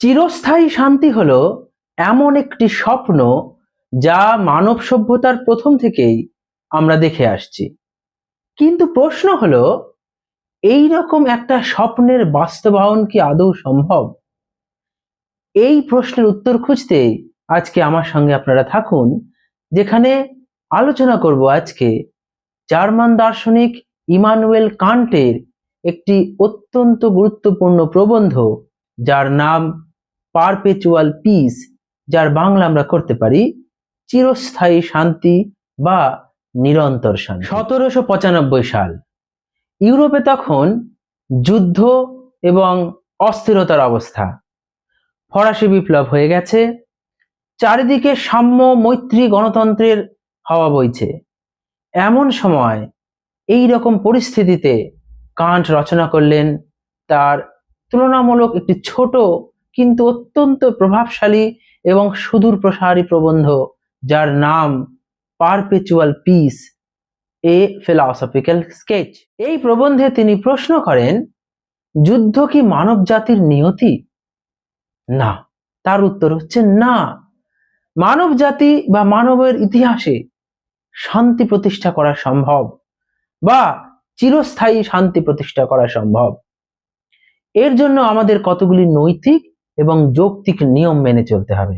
চিরস্থায়ী শান্তি হলো এমন একটি স্বপ্ন যা মানব সভ্যতার প্রথম থেকেই আমরা দেখে আসছি। কিন্তু প্রশ্ন হলো, এই রকম একটা স্বপ্নের বাস্তবায়ন কি আদৌ সম্ভব? এই প্রশ্নের উত্তর খুঁজতে আজকে আমার সঙ্গে আপনারা থাকুন, যেখানে আলোচনা করব আজকে জার্মান দার্শনিক ইমানুয়েল কান্টের একটি অত্যন্ত গুরুত্বপূর্ণ প্রবন্ধ, যার নাম পারপেচুয়াল পিস যার বাংলা আমরা করতে পারি চিরস্থায়ী শান্তি বা নিরন্তর শান্তি। সতেরোশো পঁচানব্বই সাল। ইউরোপে তখন যুদ্ধ এবং অস্থিরতার অবস্থা। ফরাসি বিপ্লব হয়ে গেছে। চারিদিকে সাম্য, মৈত্রী গণতন্ত্রের হাওয়া বইছে। এমন সময় এই রকম পরিস্থিতিতে কান্ট রচনা করলেন তার তুলনামূলক একটি ছোট কিন্তু অত্যন্ত প্রভাবশালী এবং সুদূর প্রসারী প্রবন্ধ, যার নাম perpetual peace a philosophical sketch এই প্রবন্ধে তিনি প্রশ্ন করেন, যুদ্ধ কি মানব জাতির নিয়তি? না, তার উত্তর হচ্ছে না। মানব জাতি বা মানবের ইতিহাসে শান্তি প্রতিষ্ঠা করা সম্ভব বা চিরস্থায়ী শান্তি প্রতিষ্ঠা করা সম্ভব। এর জন্য আমাদের কতগুলি নৈতিক এবং যৌক্তিক নিয়ম মেনে চলতে হবে।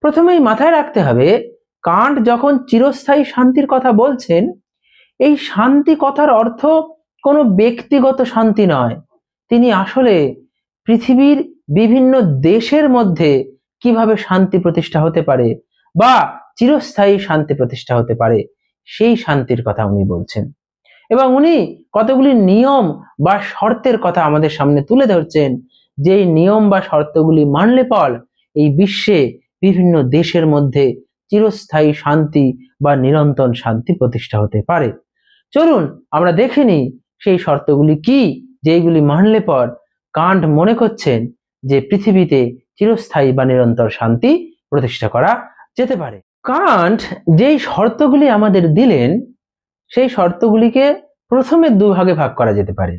প্রথমেই মাথায় রাখতে হবে, কান্ট যখন চিরস্থায়ী শান্তির কথা বলছেন, এই শান্তি কথার অর্থ কোনো ব্যক্তিগত শান্তি নয়। তিনি আসলে পৃথিবীর বিভিন্ন দেশের মধ্যে কীভাবে শান্তি প্রতিষ্ঠা হতে পারে বা চিরস্থায়ী শান্তি প্রতিষ্ঠা হতে পারে, সেই শান্তির কথা উনি বলছেন। এবং উনি কতগুলি নিয়ম বা শর্তের কথা আমাদের সামনে তুলে ধরছেন যেই নিয়ম বা শর্তগুলি মানলে পর এই বিশ্বে বিভিন্ন দেশের মধ্যে চিরস্থায়ী শান্তি বা নিরন্তর শান্তি প্রতিষ্ঠা হতে পারে। চলুন আমরা দেখে নিই সেই শর্তগুলি কি, যেইগুলি মানলে পর কান্ট মনে করছেন যে পৃথিবীতে চিরস্থায়ী বা নিরন্তর শান্তি প্রতিষ্ঠা করা যেতে পারে। কান্ট যেই শর্তগুলি আমাদের দিলেন, সেই শর্তগুলিকে প্রথমে দুভাগে ভাগ করা যেতে পারে।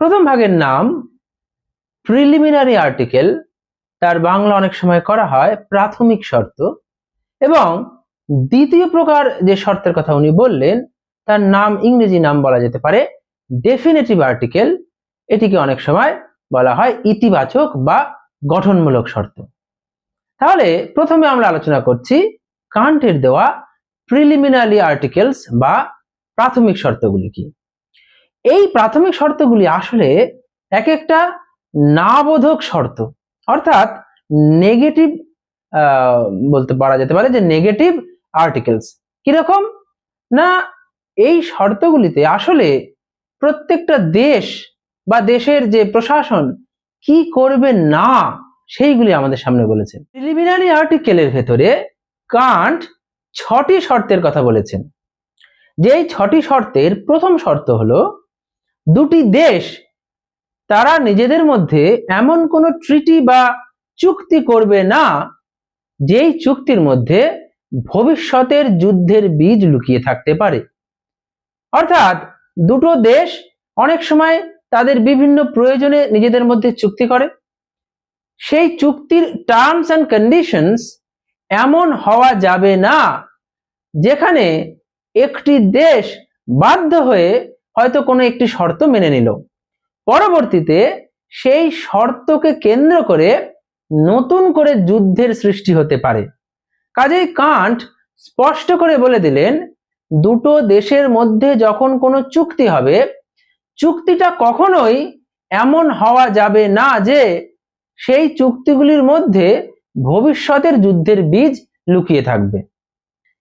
প্রথম ভাগের নাম প্রিলিমিনারি আর্টিকেল তার বাংলা অনেক সময় করা হয়, প্রাথমিক শর্ত, এবং দ্বিতীয় প্রকার যে শর্তের কথা উনি বললেন, তার নাম ইংরেজি নাম বলা যেতে পারে ডেফিনেটিভ আর্টিকেল এটিকে অনেক সময় বলা হয় ইতিবাচক বা গঠনমূলক শর্ত। তাহলে প্রথমে আমরা আলোচনা করছি কান্টের দেওয়া প্রিলিমিনারি আর্টিকেলস বা প্রাথমিক শর্তগুলি কি। এই প্রাথমিক শর্তগুলি আসলে এক একটা নাবোধক শর্ত। অর্থাৎ নেগেটিভ বলতে পারা যেতে পারে যে নেগেটিভ আর্টিকেলস কীরকম? না, এই শর্তগুলিতে আসলে প্রত্যেকটা দেশ বা দেশের যে প্রশাসন কি করবে না, সেইগুলি আমাদের সামনে বলেছেন। প্রিলিমিনারি আর্টিকেলের ভেতরে কান্ট ছটি শর্তের কথা বলেছেন। যেই ছটি শর্তের প্রথম শর্ত হলো, দুটি দেশ তারা নিজেদের মধ্যে এমন কোনো ট্রিটি বা চুক্তি করবে না, যেই চুক্তির মধ্যে ভবিষ্যতের যুদ্ধের বীজ লুকিয়ে থাকতে পারে। অর্থাৎ দুটো দেশ অনেক সময় তাদের বিভিন্ন প্রয়োজনে নিজেদের মধ্যে চুক্তি করে। সেই চুক্তির টার্মস অ্যান্ড কন্ডিশনস এমন হওয়া যাবে না, যেখানে একটি দেশ বাধ্য হয়ে হয়তো কোনো একটি শর্ত মেনে নিল। পরবর্তীতে সেই শর্তকে কেন্দ্র করে নতুন করে যুদ্ধের সৃষ্টি হতে পারে। কাজেই কান্ট স্পষ্ট করে বলে দিলেন, দুটো দেশের মধ্যে যখন কোনো চুক্তি হবে, চুক্তিটা কখনোই এমন হওয়া যাবে না যে সেই চুক্তিগুলির মধ্যে ভবিষ্যতের যুদ্ধের বীজ লুকিয়ে থাকবে।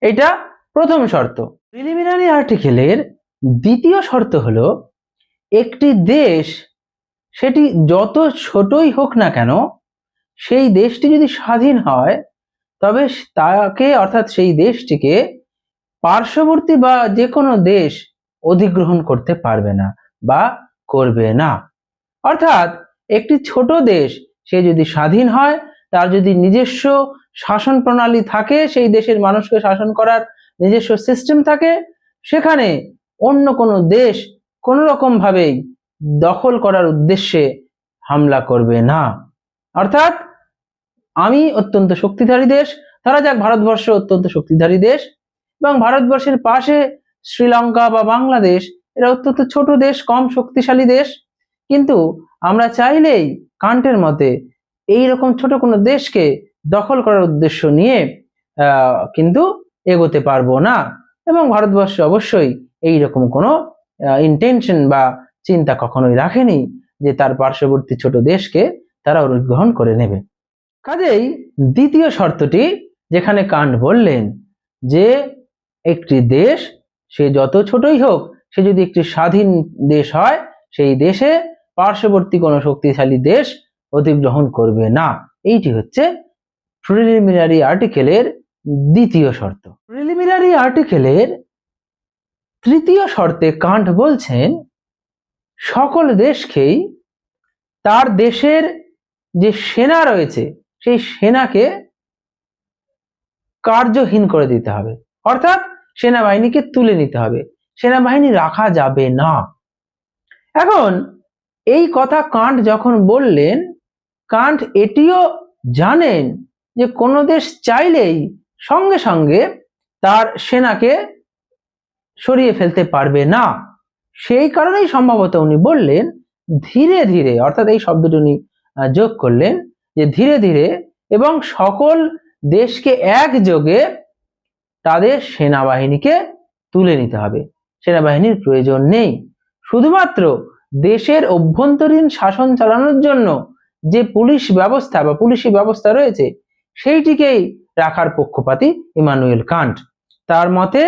এটা প্রথম শর্ত। প্রিলিমিনারি আর্টিকেলের দ্বিতীয় শর্ত হলো একটি দেশ, সেটি যত ছোটই হোক না কেন, সেই দেশটি যদি স্বাধীন হয়, তবে তাকে, অর্থাৎ সেই দেশটিকে পার্শ্ববর্তী বা যে কোনো দেশ অধিগ্রহণ করতে পারবে না বা করবে না। অর্থাৎ একটি ছোট দেশ, সে যদি স্বাধীন হয়, তার যদি নিজস্ব শাসন প্রণালী থাকে, সেই দেশের মানুষকে শাসন করার নিজস্ব সিস্টেম থাকে, সেখানে অন্য কোনো দেশ কোনো রকম ভাবেই দখল করার উদ্দেশ্যে হামলা করবে না। অর্থাৎ আমি অত্যন্ত শক্তিধারী দেশ, ধরা যাক ভারতবর্ষ অত্যন্ত শক্তিধারী দেশ, এবং ভারতবর্ষের পাশে শ্রীলঙ্কা বা বাংলাদেশ, এরা অত্যন্ত ছোট দেশ, কম শক্তিশালী দেশ। কিন্তু আমরা চাইলেই কান্টের মতে এই রকম ছোট কোনো দেশকে দখল করার উদ্দেশ্য নিয়ে কিন্তু এগোতে পারব না। এবং ভারতবর্ষ অবশ্যই এই রকম কোনো ইন্টেনশন বা চিন্তা কখনোই রাখেনি যে তার পার্শ্ববর্তী ছোট দেশকে তারা অধিগ্রহণ করে নেবে। কাজেই দ্বিতীয় শর্তটি যেখানে কান্ট বললেন যে একটি দেশ সে যত ছোটই হোক, সে যদি একটি স্বাধীন দেশ হয়, সেই দেশে পার্শ্ববর্তী কোনো শক্তিশালী দেশ অধিগ্রহণ করবে না। এইটি হচ্ছে প্রিলিমিনারি আর্টিকেলের দ্বিতীয় শর্ত। প্রিলিমিনারি আর্টিকেলের তৃতীয় শর্তে কান্ট বলছেন, সকল দেশকেই তার দেশের যে সেনা রয়েছে, সেই সেনাকে কার্যহীন করে দিতে হবে। অর্থাৎ সেনাবাহিনীকে তুলে নিতে হবে। সেনাবাহিনী রাখা যাবে না। এখন এই কথা কান্ট যখন বললেন, কান্ট এটিও জানেন যে কোনো দেশ চাইলেই সঙ্গে সঙ্গে তার সেনাকে সরিয়ে ফেলতে পারবে না। সেই কারণেই সম্ভবত উনি বললেন, ধীরে ধীরে, অর্থাৎ এই শব্দটি উনি যোগ করলেন, যে ধীরে ধীরে এবং সকল দেশকে একযোগে তাদের সেনাবাহিনীকে তুলে নিতে হবে। সেনাবাহিনীর প্রয়োজন নেই। শুধুমাত্র দেশের অভ্যন্তরীণ শাসন চালানোর জন্য যে পুলিশ ব্যবস্থা বা পুলিশি ব্যবস্থা রয়েছে, সেইটিকেই রাখার পক্ষপাতী ইমানুয়েল কান্ট। তার মতে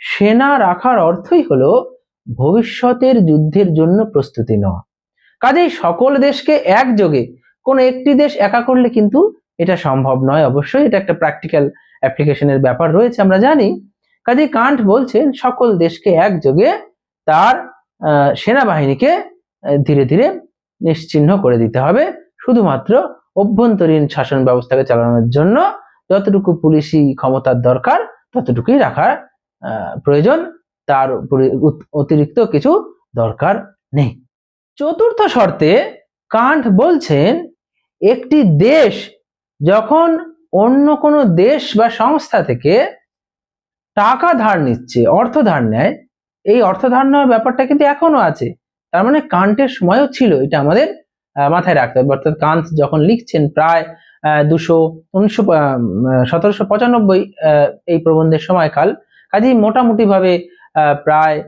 সেনা রাখার অর্থই হলো ভবিষ্যতের যুদ্ধের জন্য প্রস্তুতি নেওয়া। কাজেই সকল দেশকে একযোগে, কোনো একটি দেশ একা করলে কিন্তু এটা সম্ভব নয়। অবশ্যই এটা একটা প্র্যাকটিক্যাল অ্যাপ্লিকেশনের ব্যাপার রয়েছে, আমরা জানি। কাজেই কান্ট বলছেন, সকল দেশকে একযোগে তার সেনাবাহিনীকে ধীরে ধীরে নিশ্চিহ্ন করে দিতে হবে। শুধুমাত্র অভ্যন্তরীণ শাসন ব্যবস্থাকে চালানোর জন্য যতটুকু পুলিশি ক্ষমতার দরকার, ততটুকুই রাখার প্রয়োজন, তার অতিরিক্ত কিছু দরকার নেই। চতুর্থ শর্তে কান্ট বলছেন, একটি দেশ যখন অন্য কোনো দেশ বা সংস্থা থেকে টাকা ধার নিচ্ছে, অর্থ ধার নেয়, এই অর্থ ধার নেওয়ার ব্যাপারটা কিন্তু এখনও আছে। তার মানে কান্টের সময়ও ছিল, এটা আমাদের মাথায় রাখতে হবে। অর্থাৎ কান্ট যখন লিখছেন প্রায় দুশো, উনিশশো সতেরোশো পঁচানব্বই এই প্রবন্ধের সময়কাল কাজেই মোটামুটিভাবে প্রায়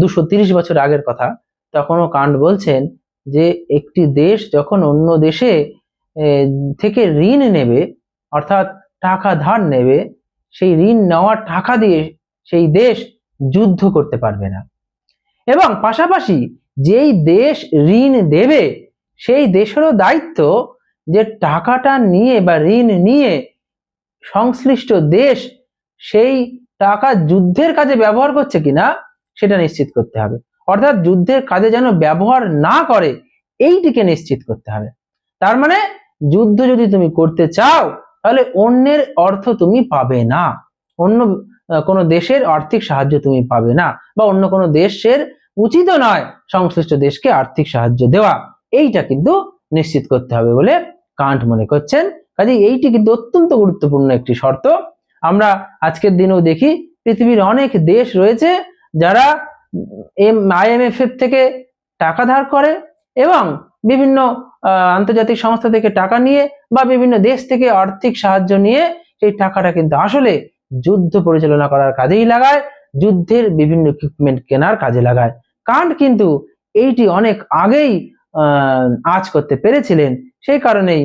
দুশো তিরিশ বছর আগের কথা, তখনও কান্ট বলছেন যে একটি দেশ যখন অন্য দেশে থেকে ঋণ নেবে, অর্থাৎ টাকা ধার নেবে, সেই ঋণ নেওয়ার টাকা দিয়ে সেই দেশ যুদ্ধ করতে পারবে না। এবং পাশাপাশি যেই দেশ ঋণ দেবে, সেই দেশেরও দায়িত্ব যে টাকাটা নিয়ে বা ঋণ নিয়ে সংশ্লিষ্ট দেশ সেই টাকা যুদ্ধের কাজে ব্যবহার করছে কিনা সেটা নিশ্চিত করতে হবে। অর্থাৎ যুদ্ধের কাজে যেন ব্যবহার না করে, এইটিকে নিশ্চিত করতে হবে। তার মানে যুদ্ধ যদি তুমি করতে চাও, তাহলে অন্যের অর্থ তুমি পাবে না। অন্য কোনো দেশের আর্থিক সাহায্য তুমি পাবে না বা অন্য কোনো দেশের উচিত নয় সংশ্লিষ্ট দেশকে আর্থিক সাহায্য দেওয়া। এইটা কিন্তু নিশ্চিত করতে হবে বলে কান্ট মনে করছেন। কাজে এইটি কিন্তু অত্যন্ত গুরুত্বপূর্ণ একটি শর্ত। আমরা আজকের দিনেও দেখি, পৃথিবীর অনেক দেশ রয়েছে যারা এম আইএমএফ থেকে টাকা ধার করে এবং বিভিন্ন আন্তর্জাতিক সংস্থা থেকে টাকা নিয়ে বা বিভিন্ন দেশ থেকে আর্থিক সাহায্য নিয়ে সেই টাকাটা কিন্তু আসলে যুদ্ধ পরিচালনা করার কাজেই লাগায়, যুদ্ধের বিভিন্ন ইকুইপমেন্ট কেনার কাজে লাগায়। কান্ট কিন্তু এইটি অনেক আগেই আজ করতে পেরেছিলেন। সেই কারণেই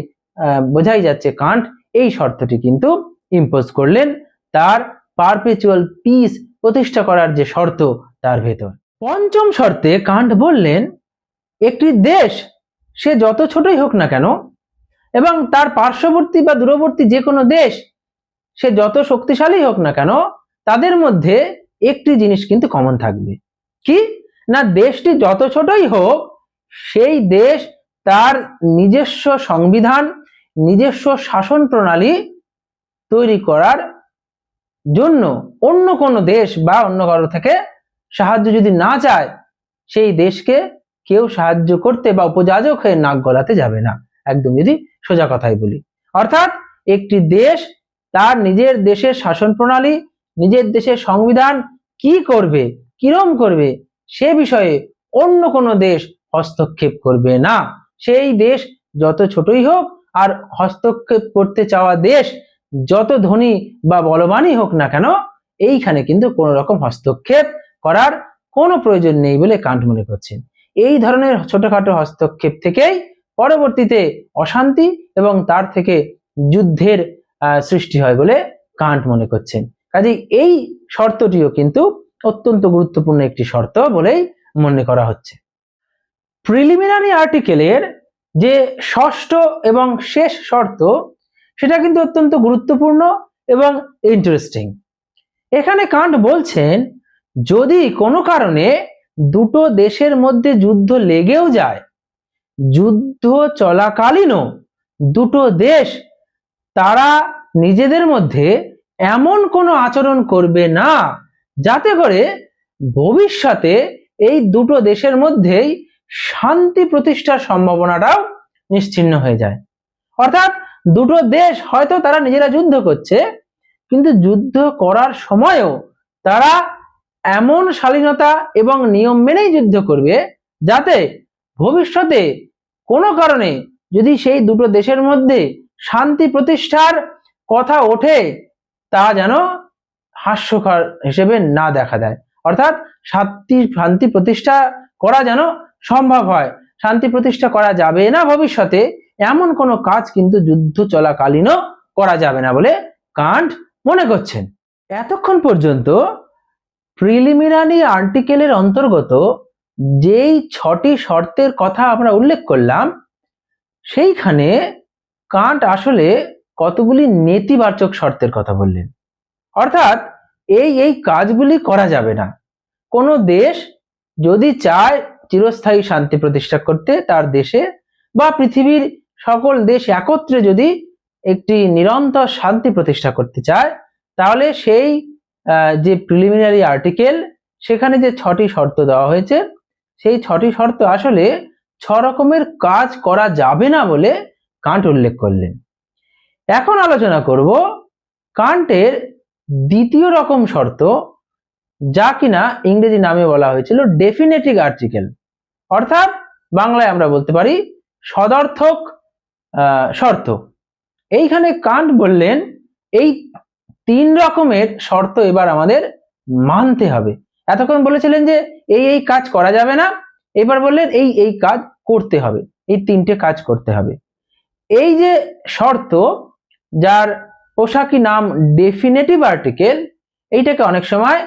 বোঝাই যাচ্ছে কান্ট এই শর্তটি কিন্তু ইম্পোজ করলেন তার পারপেচুয়াল পিস প্রতিষ্ঠা করার যে শর্ত তার ভেতর। পঞ্চম শর্তে কান্ট বললেন, একটি দেশ, সে যত ছোটই হোক না কেন, এবং তার পার্শ্ববর্তী বা দূরবর্তী যে কোনো দেশ, সে যত শক্তিশালী হোক না কেন, তাদের মধ্যে একটি জিনিস কিন্তু কমন থাকবে। কি? না, দেশটি যত ছোটই হোক, সেই দেশ তার নিজস্ব সংবিধান, নিজস্ব শাসন প্রণালী তৈরি করার জন্য অন্য কোনো দেশ বা অন্য কারও থেকে সাহায্য যদি না চায়, সেই দেশকে কেউ সাহায্য করতে বা উপযাজক হয়ে নাক গলাতে যাবে না। একদম যদি সোজা কথাই বলি। অর্থাৎ একটি দেশ, তার নিজের দেশের শাসন প্রণালী, নিজের দেশের সংবিধান কি করবে, কিরম করবে, সে বিষয়ে অন্য কোনো দেশ হস্তক্ষেপ করবে না। সেই দেশ যত ছোটই হোক, আর হস্তক্ষেপ করতে চাওয়া দেশ যত ধনী বা বলবানই হোক না কেন, এইখানে কিন্তু কোনো রকম হস্তক্ষেপ করার কোনো প্রয়োজন নেই বলে কান্ট মনে করছেন। এই ধরনের ছোটখাটো হস্তক্ষেপ থেকেই পরবর্তীতে অশান্তি এবং তার থেকে যুদ্ধের সৃষ্টি হয় বলে কান্ট মনে করছেন। কাজেই এই শর্তটিও কিন্তু অত্যন্ত গুরুত্বপূর্ণ একটি শর্ত বলেই মনে করা হচ্ছে। প্রিলিমিনারি আর্টিকেলের যে ষষ্ঠ এবং শেষ শর্ত সেটা কিন্তু অত্যন্ত গুরুত্বপূর্ণ এবং ইন্টারেস্টিং এখানে কান্ট বলছেন, যদি কোনো কারণে দুটো দেশের মধ্যে যুদ্ধ লেগেও যায়, যুদ্ধ চলাকালীনও দুটো দেশ তারা নিজেদের মধ্যে এমন কোনো আচরণ করবে না, যাতে করে ভবিষ্যতে এই দুটো দেশের মধ্যেই শান্তি প্রতিষ্ঠার সম্ভাবনাটাও নিশ্চিন্ন হয়ে যায়। অর্থাৎ দুটো দেশ হয়তো তারা নিজেরা যুদ্ধ করছে, কিন্তু যুদ্ধ করার সময়ও তারা এমন শালীনতা এবং নিয়ম মেনেই যুদ্ধ করবে যাতে ভবিষ্যতে কোনো কারণে যদি সেই দুটো দেশের মধ্যে শান্তি প্রতিষ্ঠার কথা ওঠে, তা যেন হাস্যকর হিসেবে না দেখা দেয়। অর্থাৎ শান্তি শান্তি প্রতিষ্ঠা করা যেন সম্ভব হয়। শান্তি প্রতিষ্ঠা করা যাবে না ভবিষ্যতে এমন কোনো কাজ কিন্তু যুদ্ধ চলাকালীনও করা যাবে না বলে কান্ট মনে করছেন। এতক্ষণ পর্যন্ত প্রিলিমিনারি আর্টিকেলের অন্তর্গত যেই ছটি শর্তের কথা আমরা উল্লেখ করলাম, সেইখানে কান্ট আসলে কতগুলি নেতিবাচক শর্তের কথা বললেন। অর্থাৎ এই এই কাজগুলি করা যাবে না। কোনো দেশ যদি চায় চিরস্থায়ী শান্তি প্রতিষ্ঠা করতে, তার দেশে বা পৃথিবীর সকল দেশ একত্রে যদি একটি নিরন্তর শান্তি প্রতিষ্ঠা করতে চায়, তাহলে সেই যে প্রিলিমিনারি আর্টিকেল সেখানে যে ছটি শর্ত দেওয়া হয়েছে, সেই ছটি শর্ত আসলে ছ রকমের কাজ করা যাবে না বলে কান্ট উল্লেখ করলেন। এখন আলোচনা করব কান্টের দ্বিতীয় রকম শর্ত, যা কিনা ইংরেজি নামে বলা হয়েছিল ডেফিনেটিভ আর্টিকেল অর্থাৎ বাংলায় আমরা বলতে পারি সদর্থক শর্ত। এইখানে কান্ট বললেন, এই তিন রকমের শর্ত এবার আমাদের মানতে হবে। এতক্ষণ বলেছিলেন যে এই এই কাজ করা যাবে না, এবার বললেন এই এই কাজ করতে হবে, এই তিনটে কাজ করতে হবে। এই যে শর্ত, যার পোশাকি নাম ডেফিনেটিভ আর্টিকেল এইটাকে অনেক সময়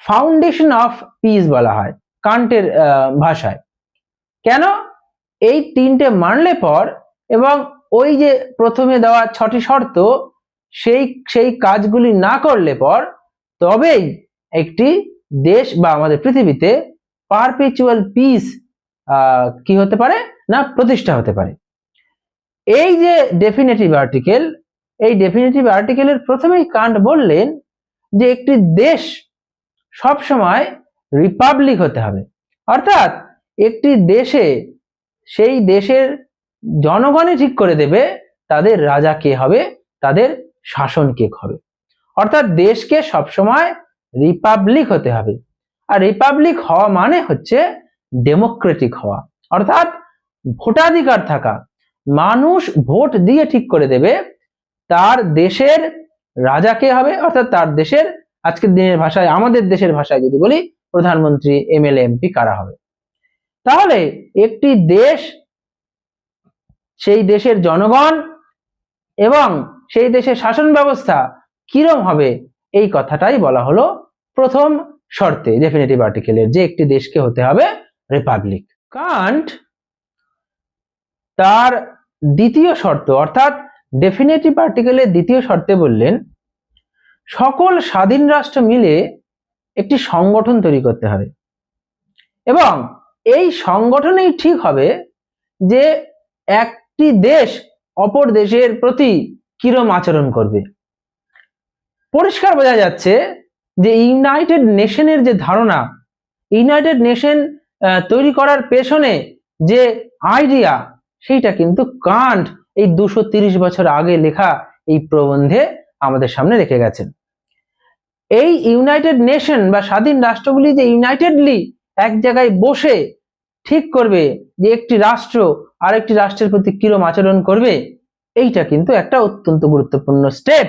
ফাউন্ডেশন অফ পিস বলা হয়, কান্টের ভাষায়। কেন? এই তিনটে মানলে পর এবং ওই যে প্রথমে দেওয়া ছটি শর্ত, সেই সেই কাজগুলি না করলে পর তবেই একটি দেশ বা আমাদের পৃথিবীতে পারপেচুয়াল পিস কি হতে পারে? না, প্রতিষ্ঠা হতে পারে। এই যে ডেফিনেটিভ আর্টিকেল এই ডেফিনেটিভ আর্টিকেলের প্রথমেই কান্ট বললেন যে একটি দেশ সব সময় রিপাবলিক হতে হবে। অর্থাৎ একটি দেশে, সেই দেশের জনগণই ঠিক করে দেবে তাদের রাজা কে হবে, তাদের শাসন কে হবে। অর্থাৎ দেশকে সবসময় রিপাবলিক হতে হবে। আর রিপাবলিক হওয়া মানে হচ্ছে ডেমোক্রেটিক হওয়া। অর্থাৎ ভোটাধিকার থাকা। মানুষ ভোট দিয়ে ঠিক করে দেবে তার দেশের রাজা কে হবে, অর্থাৎ তার দেশের, আজকের দিনের ভাষায়, আমাদের দেশের ভাষায় যদি বলি, প্রধানমন্ত্রী, এমএলএ, এমপি কারা হবে? তাহলে একটি দেশ সেই দেশের জনগণ এবং সেই দেশের শাসন ব্যবস্থা কিরম হবে? এই কথাটাই বলা হলো প্রথম শর্তে ডেফিনেটিভ আর্টিকেলের যে একটি দেশকে হতে হবে রিপাবলিক কান্ট তার দ্বিতীয় শর্ত, অর্থাৎ ডেফিনেটিভ আর্টিকেলের দ্বিতীয় শর্তে বললেন, সকল স্বাধীন রাষ্ট্র মিলে একটি সংগঠন তৈরি করতে হবে। এবং এই সংগঠনেই ঠিক হবে যে একটি দেশ অপর দেশের প্রতি কিরম আচরণ করবে? পরিষ্কার বোঝা যাচ্ছে যে ইউনাইটেড নেশনের যে ধারণা ইউনাইটেড নেশন তৈরি করার পেছনে যে আইডিয়া সেইটা কিন্তু কান্ট এই দুশো বছর আগে লেখা এই প্রবন্ধে আমাদের সামনে রেখে গেছেন। এই ইউনাইটেড নেশন বা স্বাধীন রাষ্ট্রগুলি যে ইউনাইটেডলি এক জায়গায় বসে ঠিক করবে যে একটি রাষ্ট্র আরেকটি রাষ্ট্রের প্রতি কিরম আচরণ করবে, এইটা কিন্তু একটা অত্যন্ত গুরুত্বপূর্ণ স্টেপ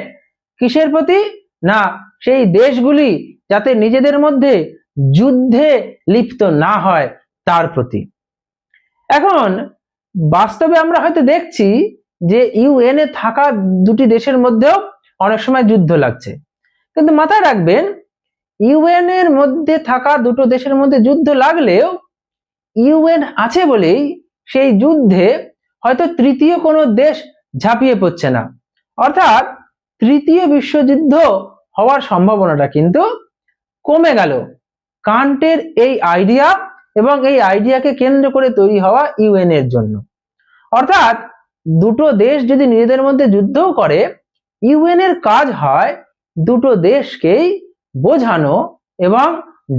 কিসের প্রতি? না, সেই দেশগুলি যাতে নিজেদের মধ্যে যুদ্ধে লিপ্ত না হয়, তার প্রতি। এখন, বাস্তবে আমরা হয়তো দেখছি যে ইউএনএ থাকা দুটি দেশের মধ্যেও অনেক সময় যুদ্ধ লাগছে। কিন্তু মাথায় রাখবেন ইউএন এর মধ্যে থাকা দুটো দেশের মধ্যে যুদ্ধ লাগলেও ইউএন আছে বলেই সেই যুদ্ধে হয়তো তৃতীয় কোনো দেশ ঝাঁপিয়ে পড়ছে না। অর্থাৎ তৃতীয় বিশ্বযুদ্ধ হওয়ার সম্ভাবনাটা কিন্তু কমে গেল। কান্টের এই আইডিয়া এবং এই আইডিয়াকে কেন্দ্র করে তৈরি হওয়া ইউএন এর জন্য। অর্থাৎ দুটো দেশ যদি নিজেদের মধ্যে যুদ্ধও করে, ইউএন এর কাজ হয় দুটো দেশকেই বোঝানো এবং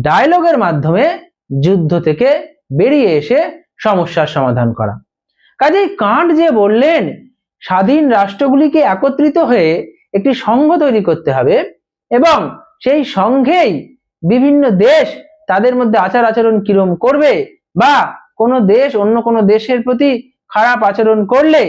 ডায়লগের মাধ্যমে যুদ্ধ থেকে বেরিয়ে এসে সমস্যার সমাধান করা। কাজেই কান্ট যে বললেন, স্বাধীন রাষ্ট্রগুলিকে একত্রিত হয়ে একটি সংঘ তৈরি করতে হবে এবং সেই সংঘেই বিভিন্ন দেশ তাদের মধ্যে আচার আচরণ কিরম করবে বা কোনো দেশ অন্য কোনো দেশের প্রতি খারাপ আচরণ করলে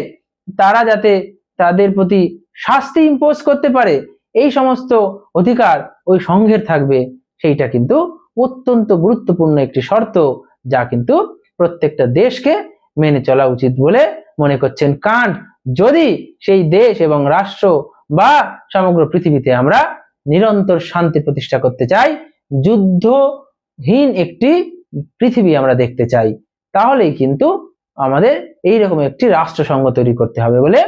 তারা যাতে তাদের প্রতি শাস্তি ইম্পোজ করতে পারে, এই সমস্ত অধিকার ওই সংঘের থাকবে। সেইটা কিন্তু অত্যন্ত গুরুত্বপূর্ণ একটি শর্ত যা কিন্তু প্রত্যেকটা দেশকে মেনে চলা উচিত বলে মনে করছেন কান্ট। যদি সেই দেশ এবং রাষ্ট্র বা সমগ্র পৃথিবীতে আমরা নিরন্তর শান্তি প্রতিষ্ঠা করতে চাই, যুদ্ধহীন একটি পৃথিবী আমরা দেখতে চাই, তাহলেই কিন্তু আমাদের এইরকম একটি রাষ্ট্রসংঘ তৈরি করতে হবে বলে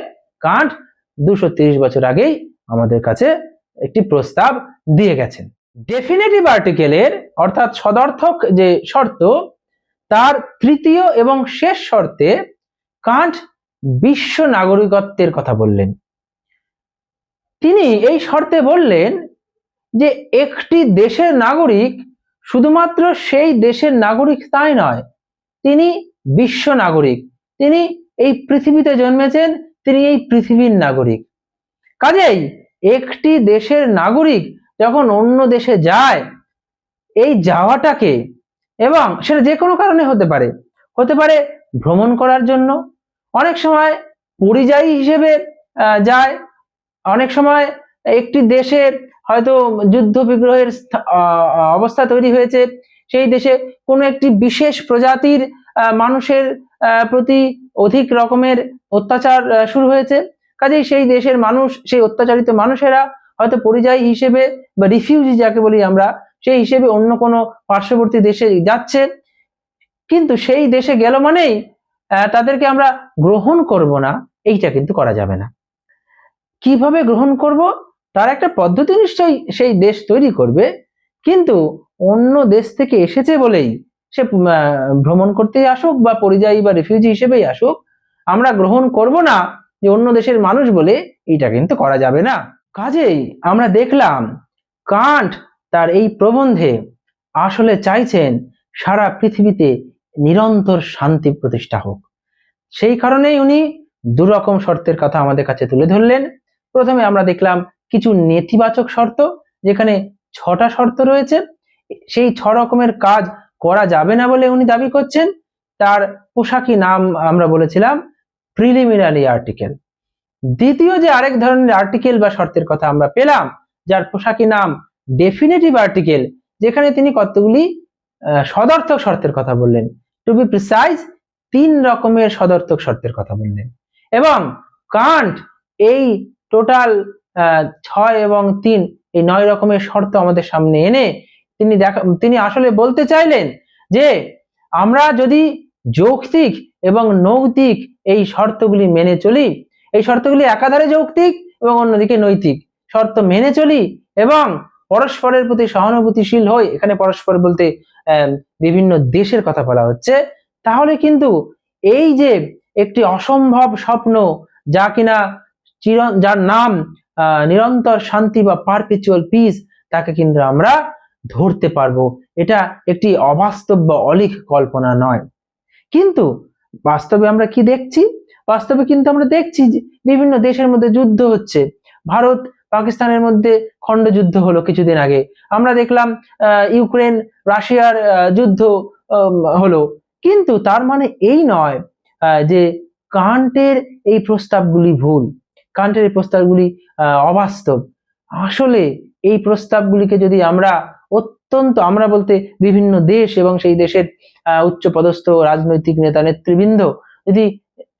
কান্ট দুশো বছর আগেই আমাদের কাছে একটি প্রস্তাব দিয়ে গেছেন। ডেফিনেটিভ আর্টিকেলের অর্থাৎ সদর্থক যে শর্ত তার তৃতীয় এবং শেষ শর্তে কান্ট বিশ্ব নাগরিকত্বের কথা বললেন। তিনি এই শর্তে বললেন যে একটি দেশের নাগরিক শুধুমাত্র সেই দেশের নাগরিক তাই নয়, তিনি বিশ্ব নাগরিক, তিনি এই পৃথিবীতে জন্মেছেন, তিনি এই পৃথিবীর নাগরিক। কাজেই একটি দেশের নাগরিক যখন অন্য দেশে যায়, এই যাওয়াটাকে এবং সেটা যে কোনো কারণে হতে পারে। হতে পারে ভ্রমণ করার জন্য। অনেক সময় পরিযায়ী হিসেবে যায়। অনেক সময় একটি দেশে হয়তো যুদ্ধ বিগ্রহের অবস্থা তৈরি হয়েছে। সেই দেশে কোনো একটি বিশেষ প্রজাতির মানুষের প্রতি অধিক রকমের অত্যাচার শুরু হয়েছে। কাজেই সেই দেশের মানুষ, সেই অত্যাচারিত মানুষেরা হয়তো পরিযায়ী হিসেবে বা রিফিউজি যাকে বলি আমরা সেই হিসেবে অন্য কোনো পার্শ্ববর্তী দেশে যাচ্ছে। কিন্তু সেই দেশে গেল মানেই তাদেরকে আমরা গ্রহণ করব না, এইটা কিন্তু করা যাবে না। কীভাবে গ্রহণ করব? তার একটা পদ্ধতি নিশ্চয়ই সেই দেশ তৈরি করবে, কিন্তু অন্য দেশ থেকে এসেছে বলেই সে ভ্রমণ করতেই আসুক বা পরিযায়ী বা রিফিউজি হিসেবেই আসুক, আমরা গ্রহণ করব না যে অন্য দেশের মানুষ বলে, এইটা কিন্তু করা যাবে না। কাজেই আমরা দেখলাম, কান্ট তার এই প্রবন্ধে আসলে চাইছেন সারা পৃথিবীতে নিরন্তর শান্তি প্রতিষ্ঠা হোক। সেই কারণেই উনি দুরকম শর্তের কথা আমাদের কাছে তুলে ধরলেন। প্রথমে আমরা দেখলাম কিছু নেতিবাচক শর্ত, যেখানে ছটা শর্ত রয়েছে। সেই ছ রকমের কাজ করা যাবে না বলে উনি দাবি করছেন। তার পোশাকি নাম আমরা বলেছিলাম প্রিলিমিনারি আর্টিকেল। দ্বিতীয় যে আরেক ধরনের আর্টিকেল বা শর্তের কথা আমরা পেলাম, যার পোশাকি নাম ডেফিনেটিভ আর্টিকেল যেখানে তিনি কতগুলি সদর্থক শর্তের কথা বললেন। টু বি প্রিসাইজ তিন রকমের সদর্থক শর্তের কথা বললেন। এবং কান্ট এই টোটাল ছয় এবং তিন, এই নয় রকমের শর্ত আমাদের সামনে এনে তিনি দেখা, তিনি আসলে বলতে চাইলেন যে আমরা যদি যৌক্তিক এবং নৈতিক এই শর্তগুলি মেনে চলি, এই শর্তগুলি একাধারে যৌক্তিক এবং অন্যদিকে নৈতিক। শর্ত মেনে চলি এবং পরস্পরের প্রতি সহানুভূতিশীল হই, এখানে পরস্পর বলতে বিভিন্ন দেশের কথা বলা হচ্ছে, তাহলে কিন্তু এই যে একটি অসম্ভব স্বপ্ন, যা কিনা চির যার নাম নিরন্তর শান্তি বা পারপিচুয়াল পিস তাকে কিন্তু আমরা ধরতে পারব। এটা একটি অবাস্তব বা অলিক কল্পনা নয়। কিন্তু বাস্তবে আমরা কি দেখছি? বাস্তবে কিন্তু আমরা দেখছি বিভিন্ন দেশের মধ্যে যুদ্ধ হচ্ছে। ভারত পাকিস্তানের মধ্যে খণ্ডযুদ্ধ হলো কিছুদিন আগে। আমরা দেখলাম ইউক্রেন রাশিয়ার যুদ্ধ হলো। কিন্তু তার মানে এই নয় যে কান্টের এই প্রস্তাবগুলি ভুল। কান্টের এই প্রস্তাবগুলি অবাস্তব। আসলে এই প্রস্তাবগুলিকে যদি আমরা অত্যন্ত আমরা বলতে বিভিন্ন দেশ এবং সেই দেশের আহ, উচ্চপদস্থ রাজনৈতিক নেতা নেতৃবৃন্দ যদি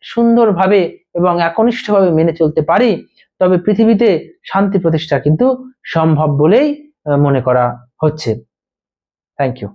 সুন্দরভাবে এবং একনিষ্ঠভাবে মেনে চলতে পারি তবে পৃথিবীতে শান্তি প্রতিষ্ঠা কিন্তু সম্ভব বলেই মনে করা হচ্ছে। Thank you